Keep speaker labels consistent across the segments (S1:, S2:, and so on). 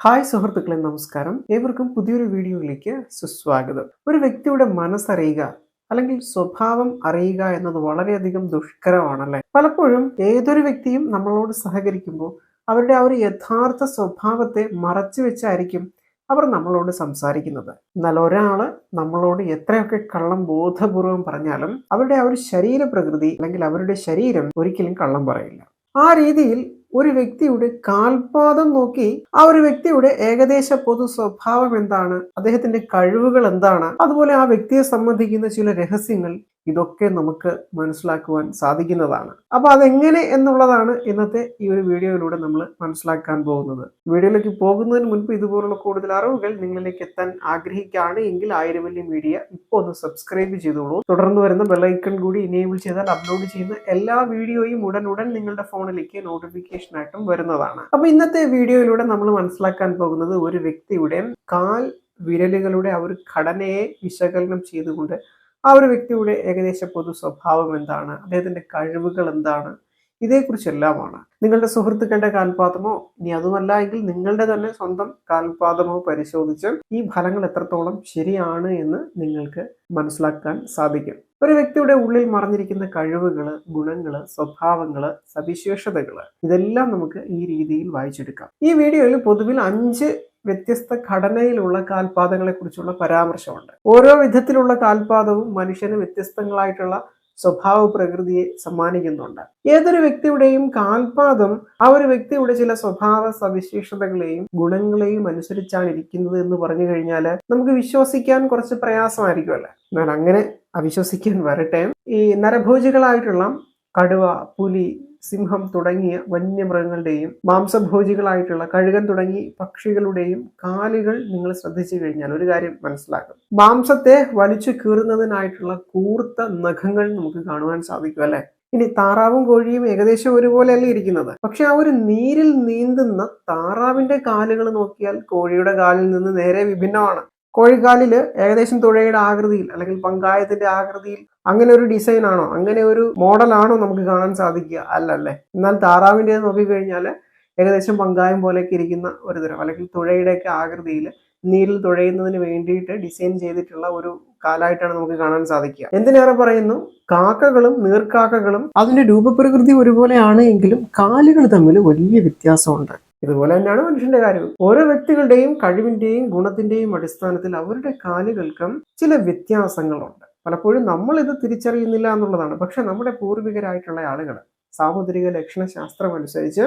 S1: Hi സുഹൃത്തുക്കളെ നമസ്കാരം. ഏവർക്കും പുതിയൊരു വീഡിയോയിലേക്ക് സുസ്വാഗതം. ഒരു വ്യക്തിയുടെ മനസ്സറിയുക അല്ലെങ്കിൽ സ്വഭാവം അറിയുക എന്നത് വളരെയധികം ദുഷ്കരമാണല്ലേ? പലപ്പോഴും ഏതൊരു വ്യക്തിയും നമ്മളോട് സഹകരിക്കുമ്പോൾ അവരുടെ ആ ഒരു യഥാർത്ഥ സ്വഭാവത്തെ മറച്ചു വെച്ചായിരിക്കും അവർ നമ്മളോട് സംസാരിക്കുന്നത്. എന്നാൽ ഒരാൾ നമ്മളോട് എത്രയൊക്കെ കള്ളം ബോധപൂർവം പറഞ്ഞാലും അവരുടെ ആ ഒരു ശരീര പ്രകൃതി അല്ലെങ്കിൽ അവരുടെ ശരീരം ഒരിക്കലും കള്ളം പറയില്ല. ആ രീതിയിൽ ഒരു വ്യക്തിയുടെ കാൽപാദം നോക്കി ആ ഒരു വ്യക്തിയുടെ ഏകദേശ പൊതു സ്വഭാവം എന്താണ്? അദ്ദേഹത്തിന്റെ കഴിവുകൾ എന്താണ്? അതുപോലെ ആ വ്യക്തിയെ സംബന്ധിക്കുന്ന ചില രഹസ്യങ്ങൾ ഇതൊക്കെ നമുക്ക് മനസ്സിലാക്കുവാൻ സാധിക്കുന്നതാണ്. അപ്പൊ അതെങ്ങനെ എന്നുള്ളതാണ് ഇന്നത്തെ ഈ ഒരു വീഡിയോയിലൂടെ നമ്മൾ മനസ്സിലാക്കാൻ പോകുന്നത്. വീഡിയോയിലേക്ക് പോകുന്നതിന് മുൻപ് ഇതുപോലുള്ള കൂടുതൽ അറിവുകൾ നിങ്ങളിലേക്ക് എത്താൻ ആഗ്രഹിക്കുകയാണ് എങ്കിൽ ആയിരം വലിയ മീഡിയ ഇപ്പോൾ ഒന്ന് സബ്സ്ക്രൈബ് ചെയ്തോളൂ. തുടർന്ന് വരുന്ന ബെല്ലൈക്കൺ കൂടി ഇനേബിൾ ചെയ്താൽ അപ്ലോഡ് ചെയ്യുന്ന എല്ലാ വീഡിയോയും ഉടൻ ഉടൻ നിങ്ങളുടെ ഫോണിലേക്ക് നോട്ടിഫിക്കേഷൻ ആയിട്ടും വരുന്നതാണ്. അപ്പൊ ഇന്നത്തെ വീഡിയോയിലൂടെ നമ്മൾ മനസ്സിലാക്കാൻ പോകുന്നത് ഒരു വ്യക്തിയുടെ കാൽ വിരലുകളുടെ ആ ഒരു ഘടനയെ വിശകലനം ചെയ്തുകൊണ്ട് ആ ഒരു വ്യക്തിയുടെ ഏകദേശ പൊതു സ്വഭാവം എന്താണ്? അദ്ദേഹത്തിന്റെ കഴിവുകൾ എന്താണ്? ഇതേക്കുറിച്ചെല്ലാമാണ്. നിങ്ങളുടെ സുഹൃത്തുക്കളുടെ കാൽപാദമോ ഇനി അതുമല്ല എങ്കിൽ നിങ്ങളുടെ തന്നെ സ്വന്തം കാൽപാദമോ പരിശോധിച്ച് ഈ ഫലങ്ങൾ എത്രത്തോളം ശരിയാണ് എന്ന് നിങ്ങൾക്ക് മനസ്സിലാക്കാൻ സാധിക്കും. ഒരു വ്യക്തിയുടെ ഉള്ളിൽ മറഞ്ഞിരിക്കുന്ന കഴിവുകൾ ഗുണങ്ങൾ സ്വഭാവങ്ങൾ സവിശേഷതകൾ ഇതെല്ലാം നമുക്ക് ഈ രീതിയിൽ വായിച്ചെടുക്കാം. ഈ വീഡിയോയിൽ പൊതുവിൽ അഞ്ച് വ്യത്യസ്ത ഘടനയിലുള്ള കാൽപാദങ്ങളെ കുറിച്ചുള്ള പരാമർശമുണ്ട്. ഓരോ വിധത്തിലുള്ള കാൽപാദവും മനുഷ്യന് വ്യത്യസ്തങ്ങളായിട്ടുള്ള സ്വഭാവ പ്രകൃതിയെ സമ്മാനിക്കുന്നുണ്ട്. ഏതൊരു വ്യക്തിയുടെയും കാൽപാദം ആ ഒരു വ്യക്തിയുടെ ചില സ്വഭാവ സവിശേഷതകളെയും ഗുണങ്ങളെയും അനുസരിച്ചാണ് ഇരിക്കുന്നത് എന്ന് പറഞ്ഞു കഴിഞ്ഞാൽ നമുക്ക് വിശ്വസിക്കാൻ കുറച്ച് പ്രയാസമായിരിക്കുമല്ലേ? എന്നാൽ അങ്ങനെ അവിശ്വസിക്കാൻ വരട്ടെ. ഈ നരഭോജികളായിട്ടുള്ള കടുവ പുലി സിംഹം തുടങ്ങിയ വന്യമൃഗങ്ങളുടെയും മാംസഭോജികളായിട്ടുള്ള കഴുകൻ തുടങ്ങി പക്ഷികളുടെയും കാലുകൾ നിങ്ങൾ ശ്രദ്ധിച്ചു കഴിഞ്ഞാൽ ഒരു കാര്യം മനസ്സിലാക്കും. മാംസത്തെ വലിച്ചു കീറുന്നതിനായിട്ടുള്ള കൂർത്ത നഖങ്ങൾ നമുക്ക് കാണുവാൻ സാധിക്കും അല്ലെ? ഇനി താറാവും കോഴിയും ഏകദേശം ഒരുപോലെയല്ല ഇരിക്കുന്നത്. പക്ഷെ ആ ഒരു നീരിൽ നീന്തുന്ന താറാവിന്റെ കാലുകൾ നോക്കിയാൽ കോഴിയുടെ കാലിൽ നിന്ന് നേരെ വിഭിന്നമാണ്. കോഴിക്കാലിൽ ഏകദേശം തുഴയുടെ ആകൃതിയിൽ അല്ലെങ്കിൽ പങ്കായത്തിന്റെ ആകൃതിയിൽ അങ്ങനെ ഒരു ഡിസൈൻ ആണോ? അങ്ങനെ ഒരു മോഡലാണോ നമുക്ക് കാണാൻ സാധിക്കുക? അല്ലല്ലേ? എന്നാൽ താറാവിന്റെ നോക്കിക്കഴിഞ്ഞാൽ ഏകദേശം പങ്കായം പോലെയൊക്കെ ഇരിക്കുന്ന ഒരു തരം. അല്ലെങ്കിൽ തുഴയുടെയൊക്കെ ആകൃതിയിൽ നീരിൽ തുഴയുന്നതിന് വേണ്ടിയിട്ട് ഡിസൈൻ ചെയ്തിട്ടുള്ള ഒരു കാലായിട്ടാണ് നമുക്ക് കാണാൻ സാധിക്കുക. എന്തിനേറെ പറയുന്നു? കാക്കകളും നീർക്കാക്കകളും അതിന്റെ രൂപപ്രകൃതി ഒരുപോലെയാണ് എങ്കിലും കാലുകൾ തമ്മിൽ വലിയ വ്യത്യാസമുണ്ട്. ഇതുപോലെ തന്നെയാണ് മനുഷ്യന്റെ കാര്യവും. ഓരോ വ്യക്തികളുടെയും കഴിവിന്റെയും ഗുണത്തിന്റെയും അടിസ്ഥാനത്തിൽ അവരുടെ കാലുകൾക്കും ചില വ്യത്യാസങ്ങളുണ്ട്. പലപ്പോഴും നമ്മൾ ഇത് തിരിച്ചറിയുന്നില്ല എന്നുള്ളതാണ്. പക്ഷെ നമ്മുടെ പൂർവികരായിട്ടുള്ള ആളുകൾ സാമുദ്രിക ലക്ഷണശാസ്ത്രം അനുസരിച്ച്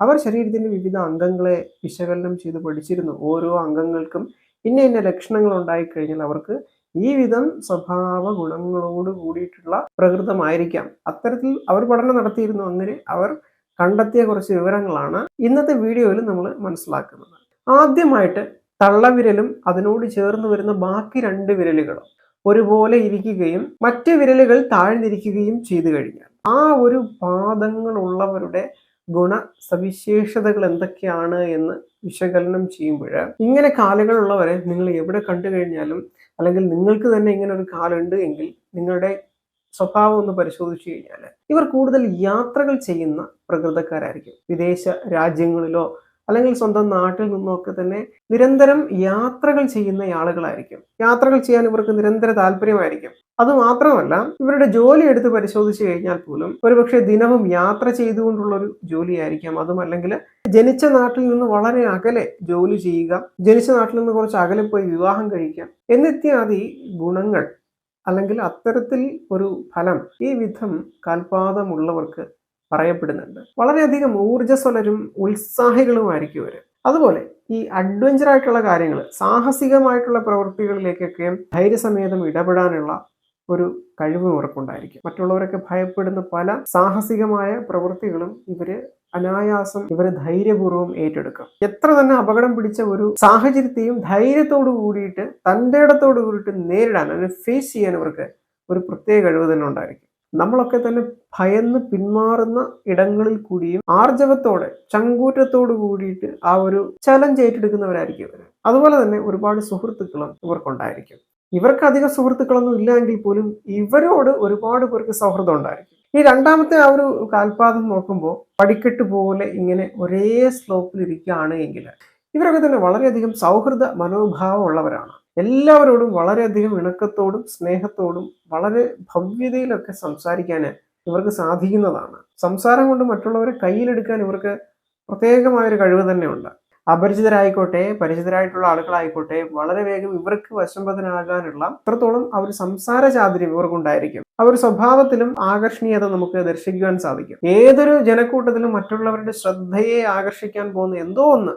S1: അവർ ശരീരത്തിന്റെ വിവിധ അംഗങ്ങളെ വിശകലനം ചെയ്ത് പഠിച്ചിരുന്നു. ഓരോ അംഗങ്ങൾക്കും ഇന്ന ഇന്ന ലക്ഷണങ്ങൾ ഉണ്ടായിക്കഴിഞ്ഞാൽ അവർക്ക് ഈ വിധം സ്വഭാവ ഗുണങ്ങളോട് കൂടിയിട്ടുള്ള പ്രകൃതമായിരിക്കാം. അത്തരത്തിൽ അവർ പഠനം നടത്തിയിരുന്നു. അങ്ങനെ അവർ കണ്ടെത്തിയ കുറച്ച് വിവരങ്ങളാണ് ഇന്നത്തെ വീഡിയോയിൽ നമ്മൾ മനസ്സിലാക്കുന്നത്. ആദ്യമായിട്ട് തള്ളവിരലും അതിനോട് ചേർന്ന് വരുന്ന ബാക്കി രണ്ട് വിരലുകളും ഒരുപോലെ ഇരിക്കുകയും മറ്റ് വിരലുകൾ താഴ്ന്നിരിക്കുകയും ചെയ്തു കഴിഞ്ഞാൽ ആ ഒരു പാദങ്ങളുള്ളവരുടെ ഗുണ സവിശേഷതകൾ എന്തൊക്കെയാണ് എന്ന് വിശകലനം ചെയ്യുമ്പോൾ ഇങ്ങനെ കാലുകളുള്ളവരെ നിങ്ങൾ എവിടെ കണ്ടു കഴിഞ്ഞാലും അല്ലെങ്കിൽ നിങ്ങൾക്ക് തന്നെ ഇങ്ങനെ ഒരു കാലുണ്ട് എങ്കിൽ നിങ്ങളുടെ സ്വഭാവം ഒന്ന് പരിശോധിച്ചു കഴിഞ്ഞാൽ ഇവർ കൂടുതൽ യാത്രകൾ ചെയ്യുന്ന പ്രകൃതക്കാരായിരിക്കും. വിദേശ രാജ്യങ്ങളിലോ അല്ലെങ്കിൽ സ്വന്തം നാട്ടിൽ നിന്നൊക്കെ തന്നെ നിരന്തരം യാത്രകൾ ചെയ്യുന്ന ആളുകളായിരിക്കും. യാത്രകൾ ചെയ്യാൻ ഇവർക്ക് നിരന്തര താല്പര്യമായിരിക്കും. അത് മാത്രമല്ല ഇവരുടെ ജോലി എടുത്ത് പരിശോധിച്ചു കഴിഞ്ഞാൽ പോലും ഒരുപക്ഷെ ദിനവും യാത്ര ചെയ്തുകൊണ്ടുള്ള ഒരു ജോലിയായിരിക്കാം. അതും അല്ലെങ്കിൽ ജനിച്ച നാട്ടിൽ നിന്ന് വളരെ അകലെ ജോലി ചെയ്യുക ജനിച്ച നാട്ടിൽ നിന്ന് കുറച്ച് അകലെ പോയി വിവാഹം കഴിക്കുക എന്നിത്യാദി ഗുണങ്ങൾ അല്ലെങ്കിൽ അത്തരത്തിൽ ഒരു ഫലം ഈ വിധം കാൽപാദമുള്ളവർക്ക് പറയപ്പെടുന്നുണ്ട്. വളരെയധികം ഊർജസ്വലരും ഉത്സാഹികളുമായിരിക്കും ഇവർ അതുപോലെ ഈ അഡ്വഞ്ചർ ആയിട്ടുള്ള കാര്യങ്ങൾ സാഹസികമായിട്ടുള്ള പ്രവൃത്തികളിലേക്കൊക്കെ ധൈര്യസമേതം ഇടപെടാനുള്ള ഒരു കഴിവ് ഉറപ്പുണ്ടായിരിക്കും മറ്റുള്ളവരൊക്കെ ഭയപ്പെടുന്ന പല സാഹസികമായ പ്രവൃത്തികളും ഇവർ അനായാസം ഇവർ ധൈര്യപൂർവം ഏറ്റെടുക്കും. എത്ര തന്നെ അപകടം പിടിച്ച ഒരു സാഹചര്യത്തെയും ധൈര്യത്തോടു കൂടിയിട്ട് തന്റെ ഇടത്തോടു കൂടിയിട്ട് നേരിടാൻ അതിനെ ഫേസ് ചെയ്യാൻ ഇവർക്ക് ഒരു പ്രത്യേക കഴിവ് തന്നെ ഉണ്ടായിരിക്കും. നമ്മളൊക്കെ തന്നെ ഭയന്ന് പിന്മാറുന്ന ഇടങ്ങളിൽ കൂടിയും ആർജവത്തോടെ ചങ്കൂറ്റത്തോടു കൂടിയിട്ട് ആ ഒരു ചലഞ്ച് ഏറ്റെടുക്കുന്നവരായിരിക്കും ഇവർ അതുപോലെ തന്നെ ഒരുപാട് സുഹൃത്തുക്കളും ഇവർക്കുണ്ടായിരിക്കും. ഇവർക്ക് അധികം സുഹൃത്തുക്കളൊന്നും ഇല്ലെങ്കിൽ പോലും ഇവരോട് ഒരുപാട് പേർക്ക് സൗഹൃദം ഉണ്ടായിരിക്കും. ഈ രണ്ടാമത്തെ ആ ഒരു കാൽപാദം നോക്കുമ്പോൾ പടിക്കെട്ട് പോലെ ഇങ്ങനെ ഒരേ സ്ലോപ്പിൽ ഇരിക്കുകയാണ് എങ്കിൽ ഇവരൊക്കെ തന്നെ വളരെയധികം സൗഹൃദ മനോഭാവമുള്ളവരാണ്. എല്ലാവരോടും വളരെയധികം ഇണക്കത്തോടും സ്നേഹത്തോടും വളരെ ഭവ്യതയിലൊക്കെ സംസാരിക്കാൻ ഇവർക്ക് സാധിക്കുന്നതാണ്. സംസാരം കൊണ്ട് മറ്റുള്ളവരെ കയ്യിലെടുക്കാൻ ഇവർക്ക് പ്രത്യേകമായൊരു കഴിവ് തന്നെയുണ്ട്. അപരിചിതരായിക്കോട്ടെ പരിചിതരായിട്ടുള്ള ആളുകളായിക്കോട്ടെ വളരെ വേഗം ഇവർക്ക് വശംബദ്ധനാകാനുള്ള അത്രത്തോളം ആ ഒരു സംസാര ചാതുര്യം ഇവർക്കുണ്ടായിരിക്കും. ആ ഒരു സ്വഭാവത്തിലും ആകർഷണീയത നമുക്ക് ദർശിക്കുവാൻ സാധിക്കും. ഏതൊരു ജനക്കൂട്ടത്തിലും മറ്റുള്ളവരുടെ ശ്രദ്ധയെ ആകർഷിക്കാൻ പോകുന്ന എന്തോ ഒന്ന്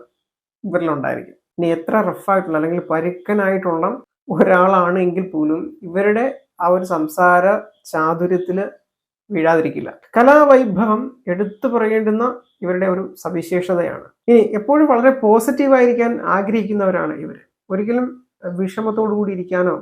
S1: ഇവരിലുണ്ടായിരിക്കും. ഇനി എത്ര റഫായിട്ടുള്ള അല്ലെങ്കിൽ പരുക്കനായിട്ടുള്ള ഒരാളാണ് എങ്കിൽ പോലും ഇവരുടെ ആ ഒരു സംസാര ചാതുര്യത്തിൽ വീഴാതിരിക്കില്ല. കലാവൈഭവം എടുത്തു പറയേണ്ടുന്ന ഇവരുടെ ഒരു സവിശേഷതയാണ്. ഇനി എപ്പോഴും വളരെ പോസിറ്റീവായിരിക്കാൻ ആഗ്രഹിക്കുന്നവരാണ് ഇവർ ഒരിക്കലും വിഷമത്തോടു കൂടി ഇരിക്കാനോ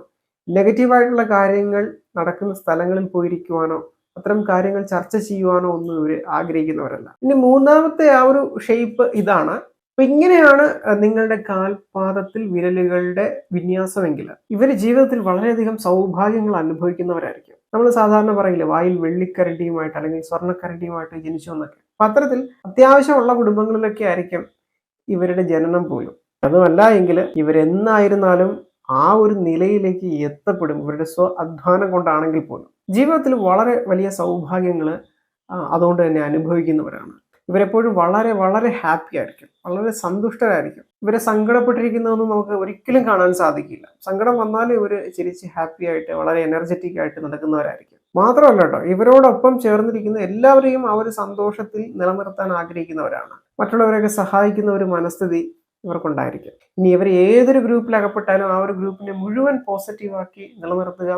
S1: നെഗറ്റീവായിട്ടുള്ള കാര്യങ്ങൾ നടക്കുന്ന സ്ഥലങ്ങളിൽ പോയിരിക്കുവാനോ അത്തരം കാര്യങ്ങൾ ചർച്ച ചെയ്യുവാനോ ഒന്നും ഇവർ ആഗ്രഹിക്കുന്നവരല്ല. ഇനി മൂന്നാമത്തെ ആ ഒരു ഷേപ്പ് ഇതാണ്. അപ്പൊ ഇങ്ങനെയാണ് നിങ്ങളുടെ കാൽപാദത്തിൽ വിരലുകളുടെ വിന്യാസമെങ്കിൽ ഇവർ ജീവിതത്തിൽ വളരെയധികം സൗഭാഗ്യങ്ങൾ അനുഭവിക്കുന്നവരായിരിക്കും. നമ്മൾ സാധാരണ പറയില്ല വായിൽ വെള്ളിക്കരണ്ടിയുമായിട്ട് അല്ലെങ്കിൽ സ്വർണക്കരണ്ടിയുമായിട്ട് ജനിച്ചു എന്നൊക്കെ. അപ്പൊ അത്തരത്തിൽ അത്യാവശ്യമുള്ള കുടുംബങ്ങളിലൊക്കെ ആയിരിക്കും ഇവരുടെ ജനനം പോലും. അതുമല്ല എങ്കിൽ ഇവരെന്നായിരുന്നാലും ആ ഒരു നിലയിലേക്ക് എത്തപ്പെടും ഇവരുടെ സ്വ അധ്വാനം കൊണ്ടാണെങ്കിൽ പോലും. ജീവിതത്തിൽ വളരെ വലിയ സൗഭാഗ്യങ്ങൾ അതുകൊണ്ട് തന്നെ അനുഭവിക്കുന്നവരാണ്. ഇവരെപ്പോഴും വളരെ വളരെ ഹാപ്പി ആയിരിക്കും. വളരെ സന്തുഷ്ടരായിരിക്കും. ഇവരെ സങ്കടപ്പെട്ടിരിക്കുന്നതൊന്നും നമുക്ക് ഒരിക്കലും കാണാൻ സാധിക്കില്ല. സങ്കടം വന്നാലും ഇവർ ചിരിച്ച് ഹാപ്പി ആയിട്ട് വളരെ എനർജറ്റിക് ആയിട്ട് നടക്കുന്നവരായിരിക്കും. മാത്രമല്ല കേട്ടോ ഇവരോടൊപ്പം ചേർന്നിരിക്കുന്ന എല്ലാവരെയും ആ ഒരു സന്തോഷത്തിൽ നിലനിർത്താൻ ആഗ്രഹിക്കുന്നവരാണ്. മറ്റുള്ളവരെയൊക്കെ സഹായിക്കുന്ന ഒരു മനസ്ഥിതി ഇവർക്കുണ്ടായിരിക്കും. ഇനി ഇവർ ഏതൊരു ഗ്രൂപ്പിൽ അകപ്പെട്ടാലും ആ ഒരു ഗ്രൂപ്പിനെ മുഴുവൻ പോസിറ്റീവാക്കി നിലനിർത്തുക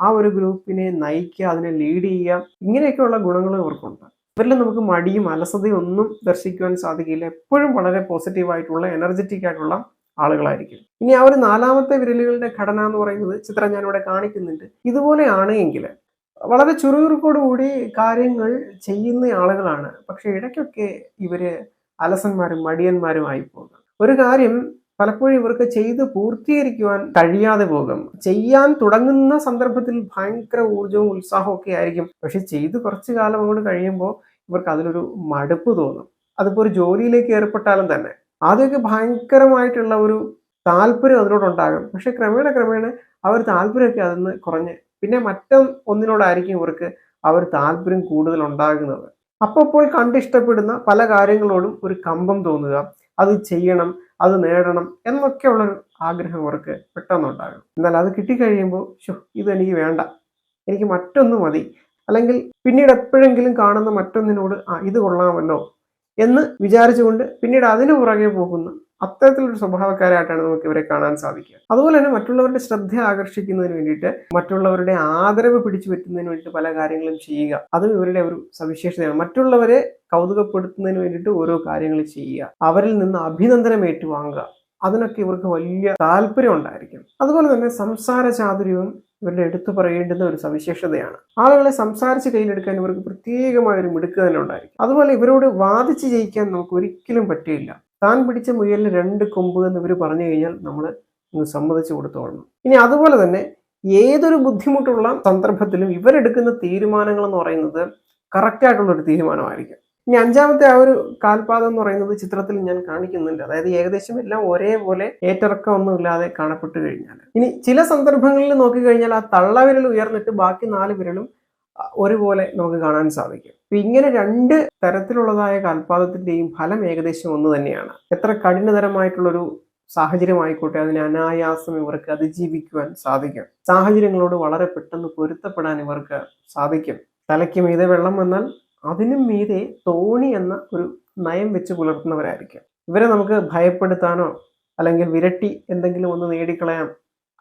S1: ആ ഒരു ഗ്രൂപ്പിനെ നയിക്കുക അതിനെ ലീഡ് ചെയ്യുക ഇങ്ങനെയൊക്കെയുള്ള ഗുണങ്ങൾ ഇവർക്കുണ്ട്. ഇവരിൽ നമുക്ക് മടിയും അലസതയും ഒന്നും ദർശിക്കുവാൻ സാധിക്കില്ല. എപ്പോഴും വളരെ പോസിറ്റീവായിട്ടുള്ള എനർജറ്റിക് ആയിട്ടുള്ള ആളുകളായിരിക്കും. ഇനി ആ ഒരു നാലാമത്തെ വിരലുകളുടെ ഘടന എന്ന് പറയുന്നത് ചിത്രം ഞാനിവിടെ കാണിക്കുന്നുണ്ട്. ഇതുപോലെയാണ് എങ്കിൽ വളരെ ചുറുചുറുക്കോട് കൂടി കാര്യങ്ങൾ ചെയ്യുന്ന ആളുകളാണ്. പക്ഷെ ഇടയ്ക്കൊക്കെ ഇവർ അലസന്മാരും മടിയന്മാരും ആയി പോകും ഒരു കാര്യം പലപ്പോഴും ഇവർക്ക് ചെയ്ത് പൂർത്തീകരിക്കുവാൻ കഴിയാതെ പോകും. ചെയ്യാൻ തുടങ്ങുന്ന സന്ദർഭത്തിൽ ഭയങ്കര ഊർജവും ഉത്സാഹവും ഒക്കെ ആയിരിക്കും. പക്ഷെ ചെയ്ത് കുറച്ചു കാലം അങ്ങോട്ട് കഴിയുമ്പോൾ ഇവർക്ക് അതിലൊരു മടുപ്പ് തോന്നും. അതിപ്പോൾ ഒരു ജോലിയിലേക്ക് ഏർപ്പെട്ടാലും തന്നെ. ആദ്യമൊക്കെ ഭയങ്കരമായിട്ടുള്ള ഒരു താല്പര്യം അതിനോടുണ്ടാകും. പക്ഷെ ക്രമേണ ക്രമേണ അവർ താല്പര്യമൊക്കെ അതിന്ന് കുറഞ്ഞ് പിന്നെ മറ്റും ഒന്നിനോടായിരിക്കും ഇവർക്ക് അവർ താല്പര്യം കൂടുതൽ ഉണ്ടാകുന്നത് അപ്പോൾ കണ്ടിഷ്ടപ്പെടുന്ന പല കാര്യങ്ങളോടും ഒരു കമ്പം തോന്നുക. അത് ചെയ്യണം അത് നേടണം എന്നൊക്കെയുള്ളൊരു ആഗ്രഹം അവർക്ക് പെട്ടെന്നുണ്ടാകും. എന്നാൽ അത് കിട്ടിക്കഴിയുമ്പോൾ ഷോ ഇത് എനിക്ക് വേണ്ട. എനിക്ക് മറ്റൊന്ന് മതി. അല്ലെങ്കിൽ പിന്നീട് എപ്പോഴെങ്കിലും കാണുന്ന മറ്റൊന്നിനോട് ആ ഇത് കൊള്ളാമല്ലോ എന്ന് വിചാരിച്ചുകൊണ്ട് പിന്നീട് അതിനു പുറകെ പോകുന്ന അത്തരത്തിലൊരു സ്വഭാവക്കാരായിട്ടാണ് നമുക്ക് ഇവരെ കാണാൻ സാധിക്കുക. അതുപോലെ തന്നെ മറ്റുള്ളവരുടെ ശ്രദ്ധ ആകർഷിക്കുന്നതിന് വേണ്ടിയിട്ട് മറ്റുള്ളവരുടെ ആദരവ് പിടിച്ചു പറ്റുന്നതിന് വേണ്ടിയിട്ട് പല കാര്യങ്ങളും ചെയ്യുക. അതും ഇവരുടെ ഒരു സവിശേഷതയാണ്. മറ്റുള്ളവരെ കൗതുകപ്പെടുത്തുന്നതിന് വേണ്ടിയിട്ട് ഓരോ കാര്യങ്ങൾ ചെയ്യുക. അവരിൽ നിന്ന് അഭിനന്ദനം ഏറ്റുവാങ്ങുക. അതിനൊക്കെ ഇവർക്ക് വലിയ താല്പര്യം ഉണ്ടായിരിക്കും അതുപോലെ തന്നെ സംസാര ചാതുര്യവും ഇവരുടെ എടുത്തു പറയേണ്ടുന്ന ഒരു സവിശേഷതയാണ്. ആളുകളെ സംസാരിച്ച് കയ്യിലെടുക്കാൻ ഇവർക്ക് പ്രത്യേകമായ ഒരു മിടുക്ക് തന്നെ ഉണ്ടായിരിക്കും. അതുപോലെ ഇവരോട് വാദിച്ച് ജയിക്കാൻ നമുക്ക് ഒരിക്കലും പറ്റില്ല. താൻ പിടിച്ച മുയലിന് രണ്ട് കൊമ്പ് എന്ന് ഇവർ പറഞ്ഞു കഴിഞ്ഞാൽ നമ്മൾ സമ്മതിച്ചു കൊടുത്തോളണം. ഇനി അതുപോലെ തന്നെ ഏതൊരു ബുദ്ധിമുട്ടുള്ള സന്ദർഭത്തിലും ഇവരെടുക്കുന്ന തീരുമാനങ്ങൾ എന്ന് പറയുന്നത് കറക്റ്റായിട്ടുള്ള ഒരു തീരുമാനമായിരിക്കും. ഇനി അഞ്ചാമത്തെ ആ ഒരു കാൽപാദം എന്ന് പറയുന്നത് ചിത്രത്തിൽ ഞാൻ കാണിക്കുന്നുണ്ട്. അതായത് ഏകദേശം എല്ലാം ഒരേപോലെ ഏറ്ററക്കം ഒന്നുമില്ലാതെ കാണപ്പെട്ടു കഴിഞ്ഞാൽ ഇനി ചില സന്ദർഭങ്ങളിൽ നോക്കിക്കഴിഞ്ഞാൽ ആ തള്ളവിരൽ ഉയർന്നിട്ട് ബാക്കി നാല് വിരലും ഒരുപോലെ നമുക്ക് കാണാൻ സാധിക്കും. ഇപ്പൊ ഇങ്ങനെ രണ്ട് തരത്തിലുള്ളതായ കാൽപാദത്തിന്റെയും ഫലം ഏകദേശം ഒന്ന് തന്നെയാണ്. എത്ര കഠിനതരമായിട്ടുള്ളൊരു സാഹചര്യമായിക്കോട്ടെ അതിനെ അനായാസം ഇവർക്ക് അതിജീവിക്കുവാൻ സാധിക്കും. സാഹചര്യങ്ങളോട് വളരെ പെട്ടെന്ന് പൊരുത്തപ്പെടാൻ ഇവർക്ക് സാധിക്കും. തലയ്ക്ക് മീതെ വെള്ളം വന്നാൽ അതിനും മീതെ തോണി എന്ന ഒരു നയം വെച്ച് പുലർത്തുന്നവരായിരിക്കും. ഇവരെ നമുക്ക് ഭയപ്പെടുത്താനോ അല്ലെങ്കിൽ വിരട്ടി എന്തെങ്കിലും ഒന്ന് നേടിക്കളയാം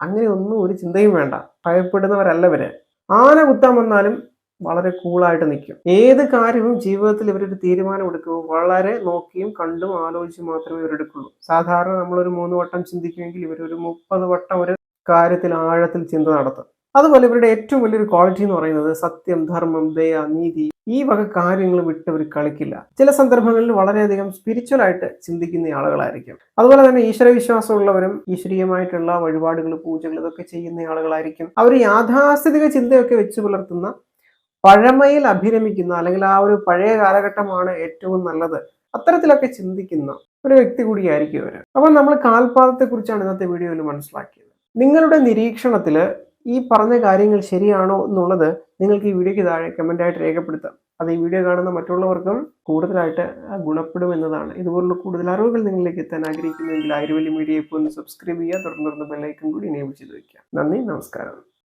S1: അങ്ങനെ ഒന്നും ഒരു ചിന്തയും വേണ്ട. ഭയപ്പെടുന്നവരല്ല ഇവർ. ആന കുത്താൻ വന്നാലും വളരെ കൂളായിട്ട് നിൽക്കും ഏത് കാര്യവും ജീവിതത്തിൽ ഇവരൊരു തീരുമാനം എടുക്കുമ്പോൾ വളരെ നോക്കിയും കണ്ടും ആലോചിച്ചും മാത്രമേ ഇവരെടുക്കുള്ളൂ. സാധാരണ നമ്മളൊരു മൂന്ന് വട്ടം ചിന്തിക്കുമെങ്കിൽ ഇവരൊരു മുപ്പത് വട്ടം ഒരു കാര്യത്തിൽ ആഴത്തിൽ ചിന്ത നടത്തും. അതുപോലെ ഇവരുടെ ഏറ്റവും വലിയൊരു ക്വാളിറ്റി എന്ന് പറയുന്നത് സത്യം ധർമ്മം ദയ നീതി ഈ വക കാര്യങ്ങൾ വിട്ട് അവർ കളിക്കില്ല. ചില സന്ദർഭങ്ങളിൽ വളരെയധികം സ്പിരിച്വൽ ആയിട്ട് ചിന്തിക്കുന്ന ആളുകളായിരിക്കും. അതുപോലെ തന്നെ ഈശ്വരവിശ്വാസമുള്ളവരും ഈശ്വരീയമായിട്ടുള്ള വഴിപാടുകൾ പൂജകൾ ഇതൊക്കെ ചെയ്യുന്ന ആളുകളായിരിക്കും. അവർ യാഥാസ്ഥിതിക ചിന്തയൊക്കെ വെച്ച് പുലർത്തുന്ന പഴമയിൽ അഭിരമിക്കുന്ന അല്ലെങ്കിൽ ആ ഒരു പഴയ കാലഘട്ടമാണ് ഏറ്റവും നല്ലത് അത്തരത്തിലൊക്കെ ചിന്തിക്കുന്ന ഒരു വ്യക്തി കൂടിയായിരിക്കും അവർ അപ്പോൾ നമ്മൾ കാൽപാദത്തെക്കുറിച്ചാണ് ഇന്നത്തെ വീഡിയോയിൽ മനസ്സിലാക്കിയത്. നിങ്ങളുടെ നിരീക്ഷണത്തിൽ ഈ പറഞ്ഞ കാര്യങ്ങൾ ശരിയാണോ എന്നുള്ളത് നിങ്ങൾക്ക് ഈ വീഡിയോയ്ക്ക് താഴെ കമന്റായിട്ട് രേഖപ്പെടുത്താം. അത് ഈ വീഡിയോ കാണുന്ന മറ്റുള്ളവർക്കും കൂടുതലായിട്ട് ഗുണപ്പെടുമെന്നതാണ് ഇതുപോലുള്ള കൂടുതൽ അറിവുകൾ നിങ്ങളിലേക്ക് എത്താൻ ആഗ്രഹിക്കുന്നുവെങ്കിൽ ആയുർവേദ മീഡിയ ഇപ്പോൾ ഒന്ന് സബ്സ്ക്രൈബ് ചെയ്യുക. തുടർന്ന് ബെല്ലൈക്കൺ കൂടി എനേബിൾ ചെയ്ത് വയ്ക്കുക. നന്ദി നമസ്കാരം.